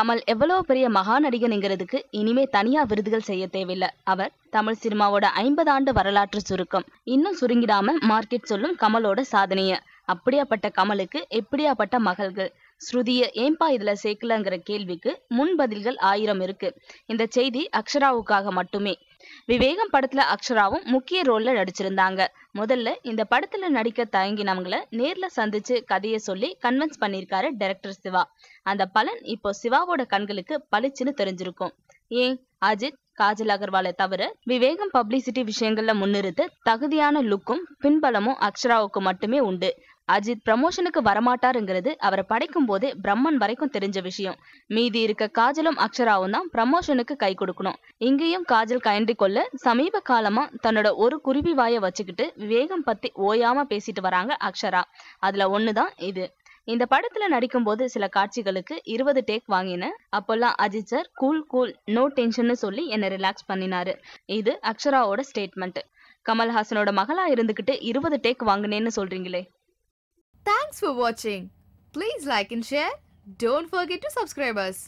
கமல் எவ்வளோ பெரிய மகா நடிகனுங்கிறதுக்கு இனிமே தனியா விருதுகள் செய்ய தேவையில்ல. அவர் தமிழ் சினிமாவோட ஐம்பது ஆண்டு வரலாற்று சுருக்கம். இன்னும் சுருங்கிடாம மார்க்கெட் சொல்லும் கமலோட சாதனைய. அப்படியாப்பட்ட கமலுக்கு எப்படியாப்பட்ட மகள்கள்? ஸ்ருதிய ஏன்பா இதுல சேர்க்கலங்கிற கேள்விக்கு முன் பதில்கள் ஆயிரம் இருக்கு. இந்த செய்தி அக்ஷராவுக்காக மட்டுமே. விவேகம் படத்துல அக்ஷராவும் முக்கிய ரோல்ல நடிச்சிருந்தாங்க. முதல்ல இந்த படத்துல நடிக்க தயங்கினவங்கள நேர்ல சந்திச்சு கதையை சொல்லி கன்வின்ஸ் பண்ணிருக்காரு டைரக்டர் சிவா. அந்த பலன் இப்போ சிவாவோட கண்களுக்கு பளிச்சுன்னு தெரிஞ்சிருக்கும். ஏன்? அஜித் காஜல் அகர்வாலை தவிர விவேகம் பப்ளிசிட்டி விஷயங்கள்ல முன்னிறுத்து தகுதியான லுக்கும் பின்பலமும் அக்ஷராவுக்கு மட்டுமே உண்டு. அஜித் ப்ரமோஷனுக்கு வரமாட்டாருங்கிறது அவரை படைக்கும் போதே பிரம்மன் வரைக்கும் தெரிஞ்ச விஷயம். மீதி இருக்க காஜலும் அக்ஷராவும் தான் ப்ரமோஷனுக்கு கை கொடுக்கணும். இங்கேயும் காஜல் கயன்றி கொள்ள சமீப காலமா தன்னோட ஒரு குருவி வாயை வச்சுக்கிட்டு விவேகம் பத்தி ஓயாம பேசிட்டு வராங்க அக்ஷரா. அதுல ஒண்ணுதான் இது. இந்த படத்துல நடிக்கும்போது சில காட்சிகளுக்கு இருபது டேக் வாங்கினேன் அப்போல்லாம் Ajith sir cool cool no டென்ஷன்னு சொல்லி என்னை ரிலாக்ஸ் பண்ணினாரு. இது அக்ஷராவோட ஸ்டேட்மெண்ட் கமல்ஹாசனோட மகளா இருந்துகிட்டு இருபது டேக் வாங்கினேன்னு சொல்றீங்களே. ஃபார் வாட்சிங் please like like share share. Don't to to subscribe us.